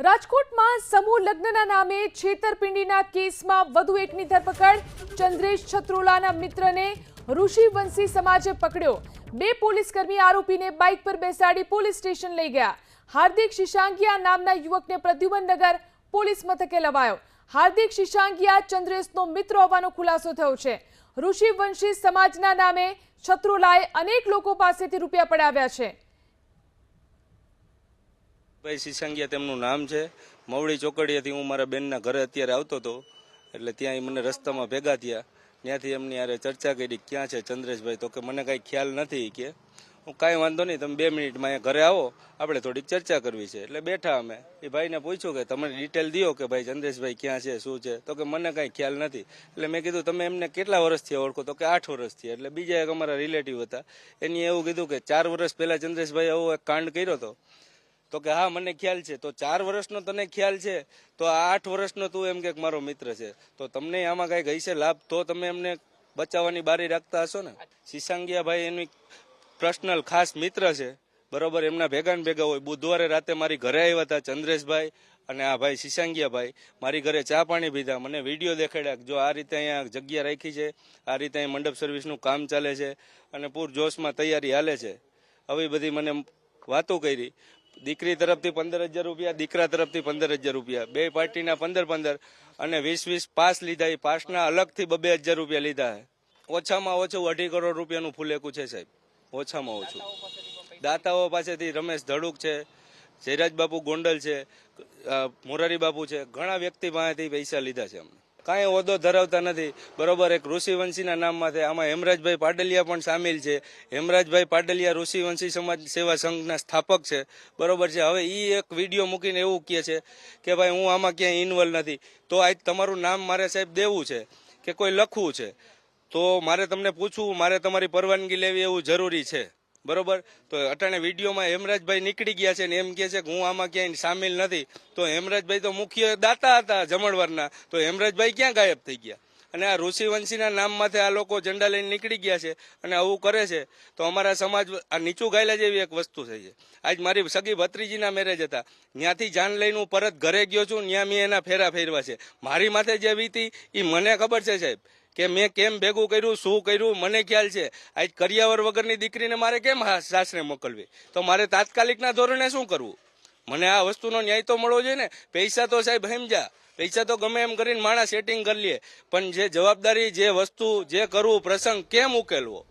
રાજકોટમાં સમૂહ લગ્નના નામે છેતરપિંડીના કેસમાં વધુ એકની ધરપકડ. ચંદ્રેશ છત્રોલાના મિત્રને ઋષિવંશી સમાજે પકડ્યો. બે પોલીસકર્મી આરોપીને બાઇક પર બેસાડી પોલીસ સ્ટેશન લઈ ગયા. હાર્દિક શિશાંગિયા નામના યુવકને પ્રદ્યુમનનગર પોલીસ મથકે લવાયો. હાર્દિક શિશાંગિયા ચંદ્રેશનો મિત્ર હોવાનો ખુલાસો થયો છે. ઋષિવંશી સમાજના નામે છત્રોલાએ અનેક લોકો પાસેથી રૂપિયા પડાવ્યા છે. ભાઈ સિસંગિયા તેમનું નામ છે. મવડી ચોકડીયાથી હું મારા બેનના ઘરે અત્યારે આવતો હતો. એટલે ત્યાં મને રસ્તામાં ભેગા થયા. ત્યાંથી એમની યારે ચર્ચા કરી, ક્યાં છે ચંદ્રેશભાઈ? તો કે, મને કાંઈ ખ્યાલ નથી. કે, હું કાંઈ વાંધો નહીં, તમે બે મિનિટમાં અહીંયા ઘરે આવો. આપણે થોડીક ચર્ચા કરવી છે. એટલે બેઠા અમે. એ ભાઈને પૂછ્યું કે, તમે ડિટેલ દો કે ભાઈ ચંદ્રેશભાઈ ક્યાં છે, શું છે? તો કે, મને કાંઈ ખ્યાલ નથી. એટલે મેં કીધું, તમે એમને કેટલા વર્ષથી ઓળખો? તો કે, આઠ વર્ષથી એટલે બીજા એક અમારા રિલેટિવ હતા. એની એવું કીધું કે, ચાર વર્ષ પહેલાં ચંદ્રેશભાઈ આવો એક કાંડ કર્યો હતો. તો કે હા, મને ખ્યાલ છે. તો ચાર વર્ષનો તને ખ્યાલ છે? તો આ આઠ વર્ષનો તું એમ કે મારો મિત્ર છે. તો તમને આમાં કઈ હશે લાભ? તો તમે એમને બચાવવાની બારી રાખતા હશો ને? સિસાંગિયા ભાઈ એની પર્સનલ ખાસ મિત્ર છે. બરોબર, એમના ભેગા ભેગા હોય. બુધવારે રાતે મારી ઘરે આવ્યા હતા ચંદ્રેશભાઈ અને આ ભાઈ સિસાંગિયા ભાઈ મારી ઘરે ચા પાણી પીધા. મને વીડિયો દેખાડ્યા જો આ રીતે અહીંયા જગ્યા રાખી છે, આ રીતે અહીં મંડપ સર્વિસનું કામ ચાલે છે અને પૂર જોશમાં તૈયારી હાલે છે. આવી બધી મને વાતો કરી. દીકરી તરફથી પંદર હજાર રૂપિયા, દીકરા તરફથી પંદર હજાર રૂપિયા. બે પાર્ટીના પંદર પંદર અને વીસ વીસ પાસ લીધા. એ પાસના અલગથી બબે હજાર રૂપિયા લીધા ઓછામાં ઓછું અઢી કરોડ રૂપિયાનું ફૂલેકું છે સાહેબ. ઓછામાં ઓછું. દાતાઓ પાસેથી રમેશ ધડુક છે જયરાજ બાપુ ગોંડલ છે મોરારી બાપુ છે. ઘણા વ્યક્તિ પાસેથી પૈસા લીધા છે અમને. કાંઈ હોદ્દો ધરાવતા નથી. બરોબર, એક ઋષિવંશીના નામમાં છે. આમાં હેમરાજભાઈ પાડલિયા પણ સામેલ છે. હેમરાજભાઈ પાડલિયા ઋષિવંશી સમાજ સેવા સંઘના સ્થાપક છે. બરોબર છે. હવે એ એક વીડિયો મૂકીને એવું કહે છે કે ભાઈ, હું આમાં ક્યાંય ઇન્વોલ્વ નથી. તો આજ તમારું નામ મારે સાહેબ દેવું છે કે કોઈ લખવું છે? તો મારે તમને પૂછવું, મારે તમારી પરવાનગી લેવી એવું જરૂરી છે? બરોબર? તો અટાણે વિડીયોમાં હેમરાજભાઈ નીકળી ગયા છે ને એમ કે છે કે હું આમાં ક્યાંય સામેલ નથી. તો હેમરાજભાઈ તો મુખ્ય દાતા હતા જમણવારના. તો હેમરાજભાઈ ક્યાં ગાયબ થઈ ગયા? અને આ ઋષિવંશીના નામમાંથી આ લોકો ઝંડા લઈને નીકળી ગયા છે અને આવું કરે છે. તો અમારા સમાજ આ નીચું ગાયલા જેવી એક વસ્તુ થઈ છે. આજ મારી સગી ભત્રીજીના મેરેજ હતા. ત્યાંથી જાન લઈને હું પરત ઘરે ગયો છું. ત્યાં મેં એના ફેરા ફેરવા છે. મારી માથે જે વીતી એ મને ખબર છે સાહેબ. કે મેં કેમ ભેગું કર્યું, શું કર્યું, મને ખ્યાલ છે. આજ કરિયાવર વગરની દીકરીને મારે કેમ સાસરે મોકલવી? તો મારે તાત્કાલિકના ધોરણે શું કરવું? મને આ વસ્તુનો ન્યાય તો મળવો જોઈએ ને? પૈસા તો સાહેબ હેમજા પૈસા તો ગમે એમ કરીને માણસ સેટિંગ કરી લે. પણ જે જવાબદારી, જે વસ્તુ, જે કરવું, પ્રસંગ કેમ ઉકેલવો?